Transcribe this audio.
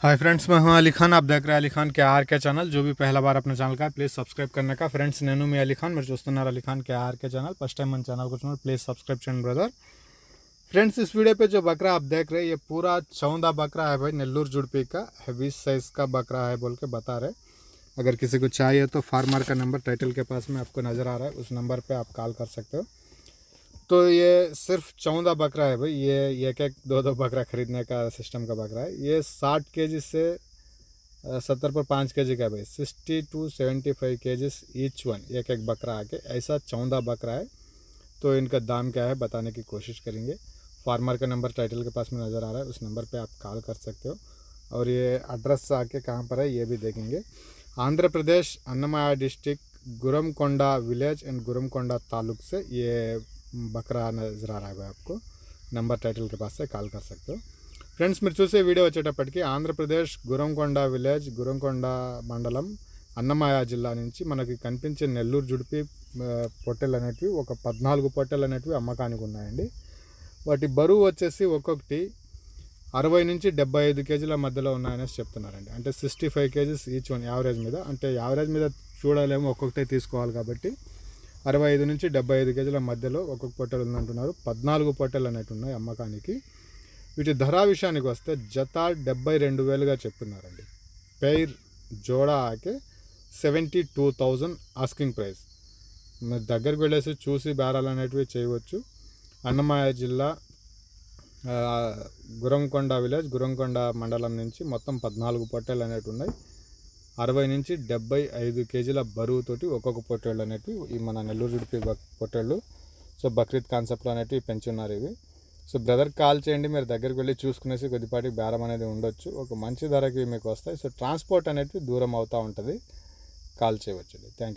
Hi friends मैं हूँ अली खान। आप देख रहे हैं अली खान के आर के चैनल जो भी पहला बार अपने चैनल का प्लीज़ सब्सक्राइब करने का। फ्रेंड्स नैनू में अली खान, मेरे दोस्तों नार Ali Khan K R K channel first time मन चैनल को चुनाव please subscribe channel brother friends इस वीडियो पे जो बकरा आप देख रहे हैं, ये पूरा चौदह बकरा है भाई, नेल्लूर जुड़पी का हैवी साइज़ का बकरा है बोल के बता रहे अगर किसी को चाहिए तो फार्मर का नंबर टाइटल के पास में आपको नज़र आ रहा है, उस नंबर पर आप कॉल कर सकते हो। तो ये सिर्फ़ चौदह बकरा है भाई, ये एक एक दो दो बकरा खरीदने का सिस्टम का बकरा है। ये साठ के जी से सत्तर पर पाँच के जी का भाई। सिक्सटी टू सेवेंटी फाइव के जी ईच वन एक एक बकरा आके, ऐसा चौदह बकरा है। तो इनका दाम क्या है बताने की कोशिश करेंगे। फार्मर का नंबर टाइटल के पास में नज़र आ रहा है, उस नंबर पे आप कॉल कर सकते हो। और ये एड्रेस आके कहाँ पर है, ये भी देखेंगे। Andhra Pradesh, Annamayya district Gurramkonda village and Gurramkonda taluk से ये बकरा नज़र आ रहा है भाई आपको नंबर टाइटल के पास से कॉल कर सकते हो ఫ్రెండ్స్ మీరు చూసే వీడియో వచ్చేటప్పటికి ఆంధ్రప్రదేశ్ గురంకొండ విలేజ్ గురంకొండ మండలం అన్నమయ్య జిల్లా నుంచి మనకి కనిపించే నెల్లూరు జుడిపి ఆ, పొట్టెలు అనేటివి ఒక పద్నాలుగు పొట్టెలు అనేటివి అమ్మకానికి ఉన్నాయండి వాటి బరువు వచ్చేసి ఒక్కొక్కటి అరవై నుంచి డెబ్బై ఐదు కేజీల మధ్యలో ఉన్నాయనేసి చెప్తున్నారండి అంటే sixty five kgs each one average మీద అంటే యావరేజ్ మీద చూడాలేమో ఒక్కొక్కటే తీసుకోవాలి కాబట్టి అరవై ఐదు నుంచి డెబ్బై ఐదు కేజీల మధ్యలో ఒక్కొక్క పొట్టెలు ఉందంటున్నారు. పద్నాలుగు పొట్టెలు అనేవి ఉన్నాయి అమ్మకానికి. వీటి ధర విషయానికి వస్తే జత డెబ్బై రెండు వేలుగా చెప్తున్నారండి. పెయిర్ జోడా ఆకే seventy two thousand asking price. మీరు దగ్గరికి వెళ్ళేసి చూసి బేరాలు అనేటివి చేయవచ్చు. అన్నమయ్య జిల్లా గురంకొండ విలేజ్ గురంకొండ మండలం నుంచి మొత్తం పద్నాలుగు పొట్టెలు అనేటు ఉన్నాయి. అరవై నుంచి డెబ్బై ఐదు కేజీల బరువుతోటి ఒక్కొక్క పొట్టేళ్ళు అనేటివి ఈ మన నెల్లూరు జుడిపి పొట్టేళ్ళు. సో బక్రీద్ కాన్సెప్ట్లో అనేటివి పెంచున్నారు ఇవి. సో బ్రదర్ కాల్ చేయండి మీరు దగ్గరికి వెళ్ళి చూసుకునేసి కొద్దిపాటి బేరం అనేది ఉండొచ్చు. ఒక మంచి ధరకి మీకు వస్తాయి. సో ట్రాన్స్పోర్ట్ అనేటివి దూరం అవుతూ ఉంటుంది. కాల్ చేయవచ్చు థ్యాంక్ యూ